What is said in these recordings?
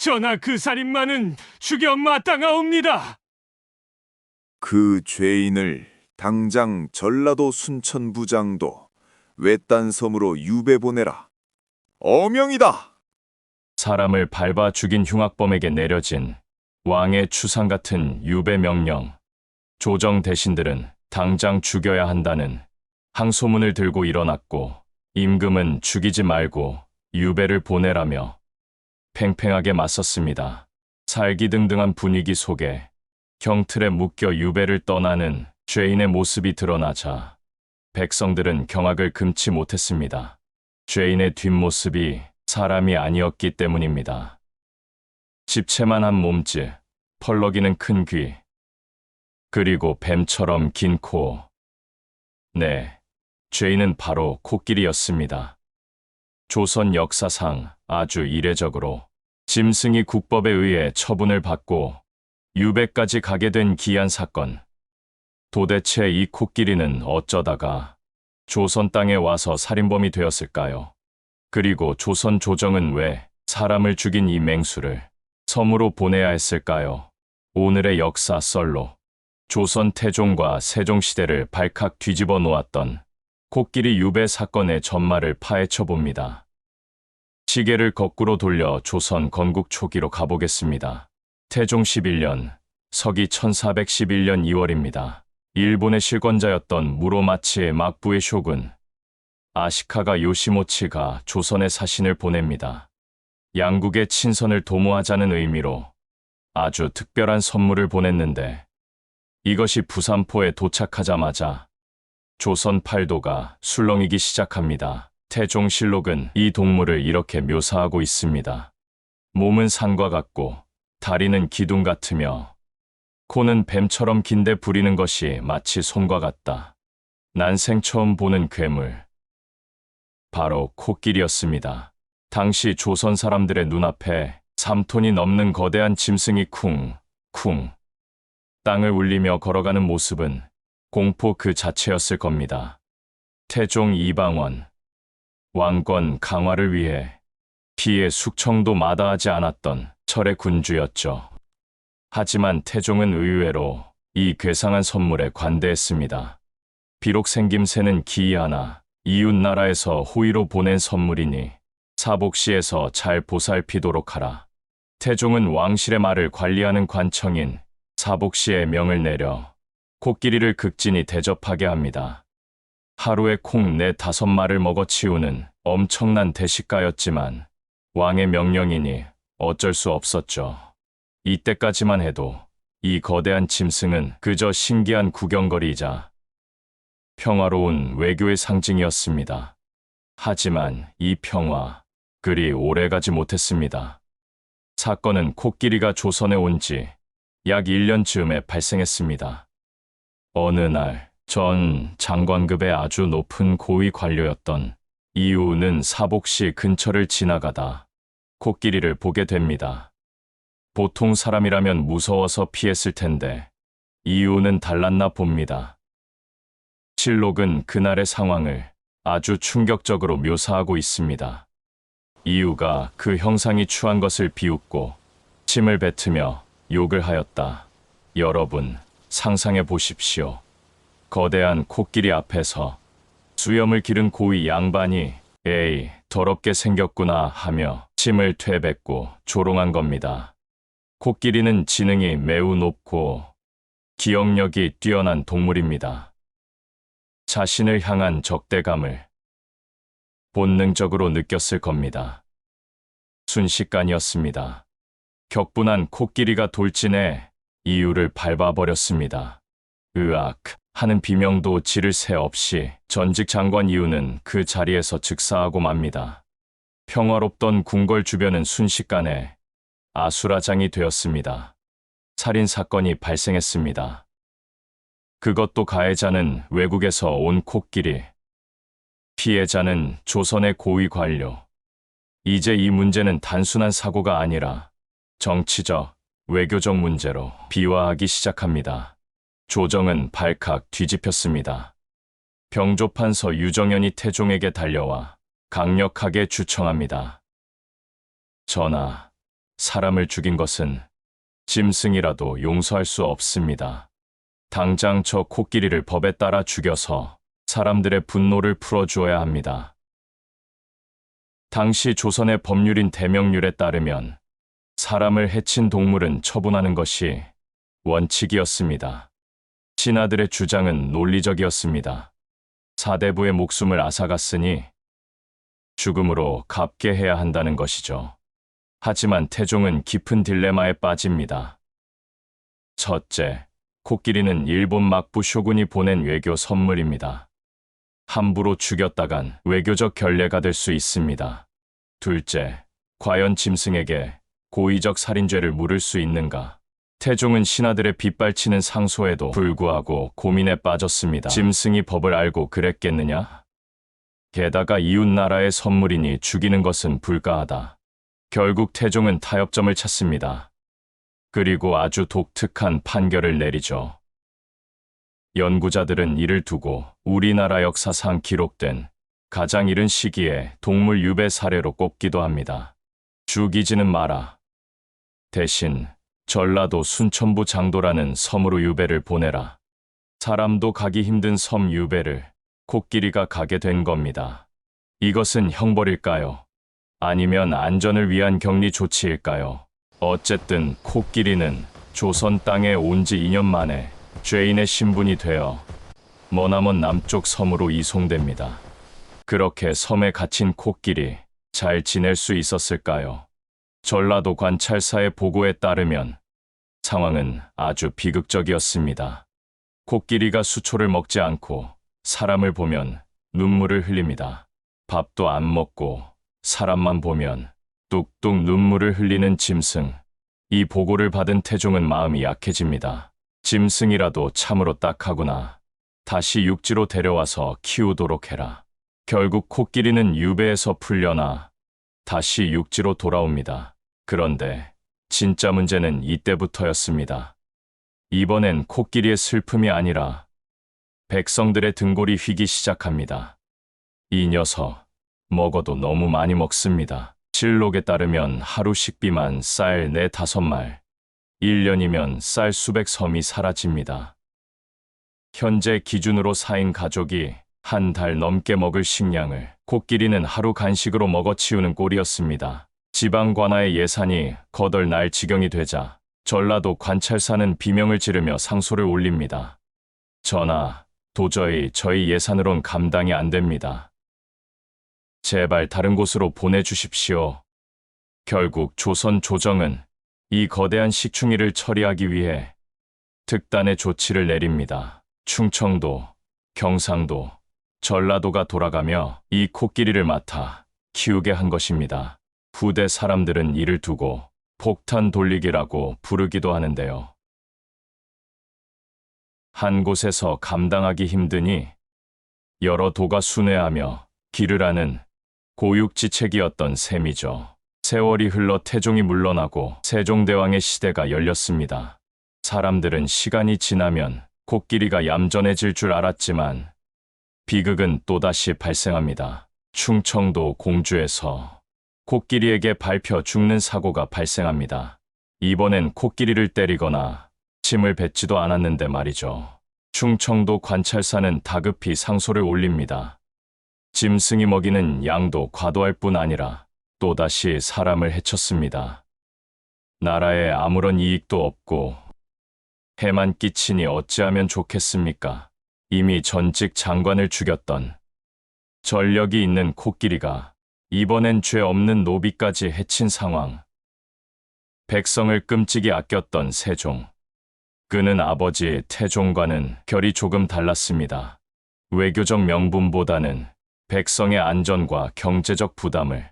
전하 그 살인마는 죽여 마땅하옵니다. 그 죄인을 당장 전라도 순천부장도 외딴 섬으로 유배 보내라. 어명이다. 사람을 밟아 죽인 흉악범에게 내려진 왕의 추상 같은 유배 명령. 조정 대신들은 당장 죽여야 한다는 항소문을 들고 일어났고 임금은 죽이지 말고 유배를 보내라며 팽팽하게 맞섰습니다. 살기등등한 분위기 속에 경틀에 묶여 유배를 떠나는 죄인의 모습이 드러나자 백성들은 경악을 금치 못했습니다. 죄인의 뒷모습이 사람이 아니었기 때문입니다. 집채만한 몸짓, 펄럭이는 큰 귀, 그리고 뱀처럼 긴 코. 네, 죄인은 바로 코끼리였습니다. 조선 역사상 아주 이례적으로 짐승이 국법에 의해 처분을 받고 유배까지 가게 된 기이한 사건. 도대체 이 코끼리는 어쩌다가 조선 땅에 와서 살인범이 되었을까요? 그리고 조선 조정은 왜 사람을 죽인 이 맹수를 섬으로 보내야 했을까요? 오늘의 역사 썰로 조선 태종과 세종시대를 발칵 뒤집어 놓았던 코끼리 유배 사건의 전말을 파헤쳐 봅니다. 시계를 거꾸로 돌려 조선 건국 초기로 가보겠습니다. 태종 11년, 서기 1411년 2월입니다. 일본의 실권자였던 무로마치의 막부의 쇼군 아시카가 요시모치가 조선에 사신을 보냅니다. 양국의 친선을 도모하자는 의미로 아주 특별한 선물을 보냈는데 이것이 부산포에 도착하자마자 조선 팔도가 술렁이기 시작합니다. 태종실록은 이 동물을 이렇게 묘사하고 있습니다. 몸은 산과 같고 다리는 기둥 같으며 코는 뱀처럼 긴데 부리는 것이 마치 손과 같다. 난생 처음 보는 괴물. 바로 코끼리였습니다. 당시 조선 사람들의 눈앞에 3톤이 넘는 거대한 짐승이 쿵, 쿵. 땅을 울리며 걸어가는 모습은 공포 그 자체였을 겁니다. 태종 이방원. 왕권 강화를 위해 피해 숙청도 마다하지 않았던 철의 군주였죠. 하지만 태종은 의외로 이 괴상한 선물에 관대했습니다. 비록 생김새는 기이하나 이웃 나라에서 호의로 보낸 선물이니 사복시에서 잘 보살피도록 하라. 태종은 왕실의 말을 관리하는 관청인 사복시에 명을 내려 코끼리를 극진히 대접하게 합니다. 하루에 콩 네 다섯 마를 먹어 치우는 엄청난 대식가였지만 왕의 명령이니 어쩔 수 없었죠. 이때까지만 해도 이 거대한 짐승은 그저 신기한 구경거리이자 평화로운 외교의 상징이었습니다. 하지만 이 평화 그리 오래가지 못했습니다. 사건은 코끼리가 조선에 온 지 약 1년 즈음에 발생했습니다. 어느 날 전 장관급의 아주 높은 고위 관료였던 이우는 사복시 근처를 지나가다 코끼리를 보게 됩니다. 보통 사람이라면 무서워서 피했을 텐데 이유는 달랐나 봅니다. 실록은 그날의 상황을 아주 충격적으로 묘사하고 있습니다. 이유가 그 형상이 추한 것을 비웃고 침을 뱉으며 욕을 하였다. 여러분, 상상해 보십시오. 거대한 코끼리 앞에서 수염을 기른 고위 양반이 에이, 더럽게 생겼구나 하며 침을 퇴뱉고 조롱한 겁니다. 코끼리는 지능이 매우 높고 기억력이 뛰어난 동물입니다. 자신을 향한 적대감을 본능적으로 느꼈을 겁니다. 순식간이었습니다. 격분한 코끼리가 돌진해 이유를 밟아버렸습니다. 으악 하는 비명도 지를 새 없이 전직 장관 이유는 그 자리에서 즉사하고 맙니다. 평화롭던 궁궐 주변은 순식간에 아수라장이 되었습니다. 살인 사건이 발생했습니다. 그것도 가해자는 외국에서 온 코끼리, 피해자는 조선의 고위 관료. 이제 이 문제는 단순한 사고가 아니라 정치적, 외교적 문제로 비화하기 시작합니다. 조정은 발칵 뒤집혔습니다. 병조판서 유정연이 태종에게 달려와 강력하게 주청합니다. 전하, 사람을 죽인 것은 짐승이라도 용서할 수 없습니다. 당장 저 코끼리를 법에 따라 죽여서 사람들의 분노를 풀어주어야 합니다. 당시 조선의 법률인 대명률에 따르면 사람을 해친 동물은 처분하는 것이 원칙이었습니다. 신하들의 주장은 논리적이었습니다. 사대부의 목숨을 앗아갔으니 죽음으로 갚게 해야 한다는 것이죠. 하지만 태종은 깊은 딜레마에 빠집니다. 첫째, 코끼리는 일본 막부 쇼군이 보낸 외교 선물입니다. 함부로 죽였다간 외교적 결례가 될 수 있습니다. 둘째, 과연 짐승에게 고의적 살인죄를 물을 수 있는가? 태종은 신하들의 빗발치는 상소에도 불구하고 고민에 빠졌습니다. 짐승이 법을 알고 그랬겠느냐? 게다가 이웃나라의 선물이니 죽이는 것은 불가하다. 결국 태종은 타협점을 찾습니다. 그리고 아주 독특한 판결을 내리죠. 연구자들은 이를 두고 우리나라 역사상 기록된 가장 이른 시기에 동물 유배 사례로 꼽기도 합니다. 죽이지는 마라. 대신 전라도 순천부 장도라는 섬으로 유배를 보내라. 사람도 가기 힘든 섬 유배를 코끼리가 가게 된 겁니다. 이것은 형벌일까요? 아니면 안전을 위한 격리 조치일까요? 어쨌든 코끼리는 조선 땅에 온 지 2년 만에 죄인의 신분이 되어 머나먼 남쪽 섬으로 이송됩니다. 그렇게 섬에 갇힌 코끼리 잘 지낼 수 있었을까요? 전라도 관찰사의 보고에 따르면 상황은 아주 비극적이었습니다. 코끼리가 수초를 먹지 않고 사람을 보면 눈물을 흘립니다. 밥도 안 먹고 사람만 보면 뚝뚝 눈물을 흘리는 짐승. 이 보고를 받은 태종은 마음이 약해집니다. 짐승이라도 참으로 딱하구나. 다시 육지로 데려와서 키우도록 해라. 결국 코끼리는 유배에서 풀려나 다시 육지로 돌아옵니다. 그런데 진짜 문제는 이때부터였습니다. 이번엔 코끼리의 슬픔이 아니라 백성들의 등골이 휘기 시작합니다. 이 녀석, 먹어도 너무 많이 먹습니다. 실록에 따르면 하루 식비만 쌀네 다섯 말, 1년이면 쌀 수백 섬이 사라집니다. 현재 기준으로 사인 가족이 한 달 넘게 먹을 식량을 코끼리는 하루 간식으로 먹어치우는 꼴이었습니다. 지방 관아의 예산이 거덜 날 지경이 되자 전라도 관찰사는 비명을 지르며 상소를 올립니다. 전하, 도저히 저희 예산으론 감당이 안 됩니다. 제발 다른 곳으로 보내주십시오. 결국 조선 조정은 이 거대한 식충이를 처리하기 위해 특단의 조치를 내립니다. 충청도, 경상도, 전라도가 돌아가며 이 코끼리를 맡아 키우게 한 것입니다. 후대 사람들은 이를 두고 폭탄 돌리기라고 부르기도 하는데요. 한 곳에서 감당하기 힘드니 여러 도가 순회하며 길을 하는 고육지책이었던 셈이죠. 세월이 흘러 태종이 물러나고 세종대왕의 시대가 열렸습니다. 사람들은 시간이 지나면 코끼리가 얌전해질 줄 알았지만 비극은 또다시 발생합니다. 충청도 공주에서 코끼리에게 밟혀 죽는 사고가 발생합니다. 이번엔 코끼리를 때리거나 침을 뱉지도 않았는데 말이죠. 충청도 관찰사는 다급히 상소를 올립니다. 짐승이 먹이는 양도 과도할 뿐 아니라 또다시 사람을 해쳤습니다. 나라에 아무런 이익도 없고 해만 끼치니 어찌하면 좋겠습니까? 이미 전직 장관을 죽였던 전력이 있는 코끼리가 이번엔 죄 없는 노비까지 해친 상황. 백성을 끔찍이 아꼈던 세종. 그는 아버지 태종과는 결이 조금 달랐습니다. 외교적 명분보다는 백성의 안전과 경제적 부담을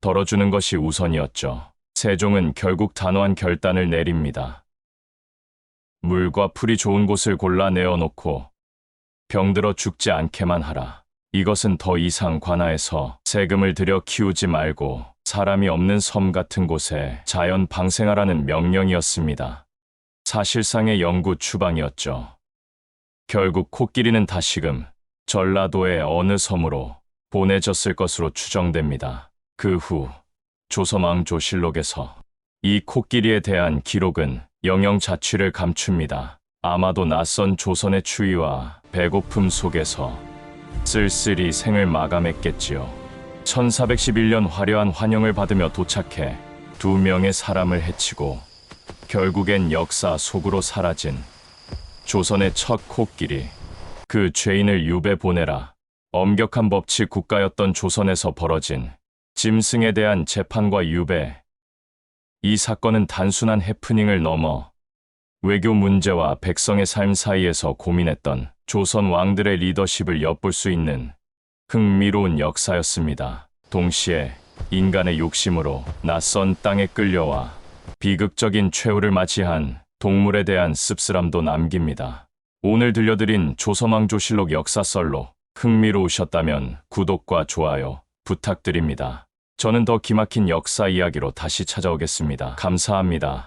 덜어주는 것이 우선이었죠. 세종은 결국 단호한 결단을 내립니다. 물과 풀이 좋은 곳을 골라 내어놓고 병들어 죽지 않게만 하라. 이것은 더 이상 관아에서 세금을 들여 키우지 말고 사람이 없는 섬 같은 곳에 자연 방생하라는 명령이었습니다. 사실상의 영구 추방이었죠. 결국 코끼리는 다시금 전라도의 어느 섬으로 보내졌을 것으로 추정됩니다. 그 후 조선왕 조실록에서 이 코끼리에 대한 기록은 영영 자취를 감춥니다. 아마도 낯선 조선의 추위와 배고픔 속에서 쓸쓸히 생을 마감했겠지요. 1411년 화려한 환영을 받으며 도착해 두 명의 사람을 해치고 결국엔 역사 속으로 사라진 조선의 첫 코끼리. 그 죄인을 유배 보내라. 엄격한 법치 국가였던 조선에서 벌어진 짐승에 대한 재판과 유배. 이 사건은 단순한 해프닝을 넘어 외교 문제와 백성의 삶 사이에서 고민했던 조선 왕들의 리더십을 엿볼 수 있는 흥미로운 역사였습니다. 동시에 인간의 욕심으로 낯선 땅에 끌려와 비극적인 최후를 맞이한 동물에 대한 씁쓸함도 남깁니다. 오늘 들려드린 조선왕조실록 역사썰로 흥미로우셨다면 구독과 좋아요 부탁드립니다. 저는 더 기막힌 역사 이야기로 다시 찾아오겠습니다. 감사합니다.